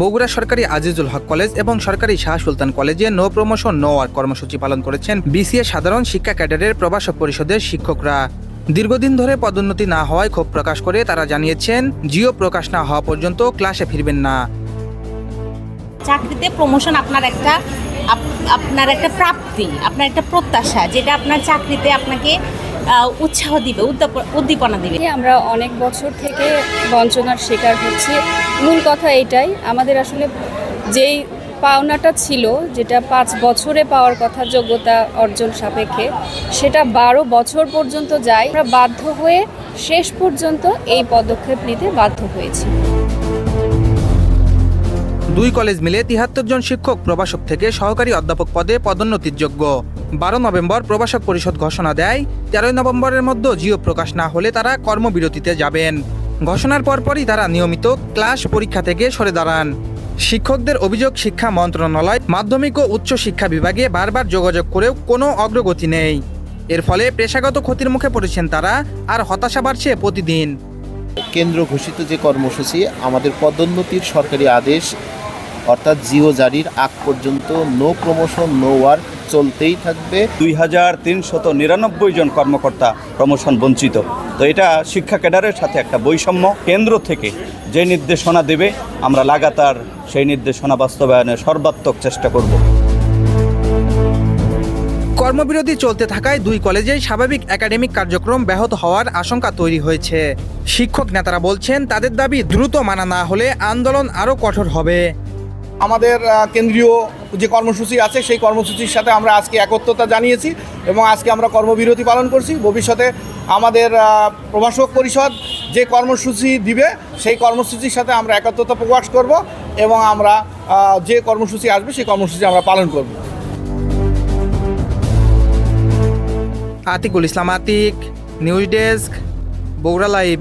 বগুড়া সরকারি আজিজুল হক কলেজ এবং সরকারি শাহ সুলতান কলেজে নো প্রমোশন, নো ওয়ার্ক কর্মসূচি পালন করেছেন বিসিএ সাধারণ শিক্ষা ক্যাডারের প্রবাসক পরিষদের শিক্ষকরা। দীর্ঘদিন ধরে পদোন্নতি না হওয়ায় ক্ষোভ প্রকাশ করে তারা জানিয়েছেন, জিও প্রকাশ না হওয়া পর্যন্ত ক্লাসে ফিরবেন না। চাকরিতে প্রমোশন আপনার একটা আপনার একটা প্রাপ্তি, আপনার একটা প্রত্যাশা, যেটা আপনার চাকরিতে আপনাকে উৎসাহ দিবে উদ্দাপ- উদ্দীপনা দিবে। আমরা অনেক বছর থেকে বঞ্চনার শিকার হচ্ছি। মূল কথা এটাই, আমাদের আসলে যেই পাওনাটা ছিল, যেটা পাঁচ বছরে পাওয়ার কথা যোগ্যতা অর্জন সাপেক্ষে, সেটা বারো বছর পর্যন্ত যায়। আমরা বাধ্য হয়ে শেষ পর্যন্ত এই পদক্ষেপ নিতে বাধ্য হয়েছি। দুই কলেজ মিলে তিহাত্তর জন শিক্ষক প্রভাষক থেকে সহকারী অধ্যাপক পদে পদোন্নতির যোগ্য বারো নভেম্বর প্রভাষক পরিষদ ঘোষণা দেয়, তেরোই নভেম্বরের মধ্যে জিও প্রকাশ না হলে তারা কর্মবিরতিতে যাবেন। ঘোষণার পরপরই তারা নিয়মিত ক্লাস পরীক্ষা থেকে সরে দাঁড়ান। শিক্ষকদের অভিযোগ শিক্ষা মন্ত্রণালয়, মাধ্যমিক ও উচ্চ শিক্ষা বিভাগে বারবার যোগাযোগ করেও কোনো অগ্রগতি নেই। এর ফলে পেশাগত ক্ষতির মুখে পড়েছেন তারা আর হতাশা বাড়ছে প্রতিদিন। কেন্দ্র ঘোষিত যে কর্মসূচি, আমাদের পদোন্নতির সরকারি আদেশ অর্থাৎ জিও জারির আগ পর্যন্ত নো প্রমোশন নো ওয়ার্ক চলতেই থাকবে। দুই হাজার তিনশত নিরানব্বই জন কর্মকর্তা প্রমোশন বঞ্চিত। তো এটা শিক্ষা ক্যাডারের সাথে একটা বৈষম্য কেন্দ্র থেকে যে নির্দেশনা দেবে আমরা লাগাতার সেই নির্দেশনা বাস্তবায়নে সর্বাত্মক চেষ্টা করব। কর্মবিরতি চলতে থাকায় দুই কলেজেই স্বাভাবিক একাডেমিক কার্যক্রম ব্যাহত হওয়ার আশঙ্কা তৈরি হয়েছে। শিক্ষক নেতারা বলছেন তাদের দাবি দ্রুত মানা না হলে আন্দোলন আরও কঠোর হবে। আমাদের কেন্দ্রীয় যে কর্মসূচি আছে, সেই কর্মসূচির সাথে আমরা আজকে একত্রতা জানিয়েছি এবং আজকে আমরা কর্মবিরতি পালন করছি। ভবিষ্যতে আমাদের প্রভাষক পরিষদ যে কর্মসূচি দিবে, সেই কর্মসূচির সাথে আমরা একত্রতা প্রকাশ করব এবং আমরা যে কর্মসূচি আসবে, সেই কর্মসূচি আমরা পালন করব। Atikul Islam Atik, news desk, Bogura live.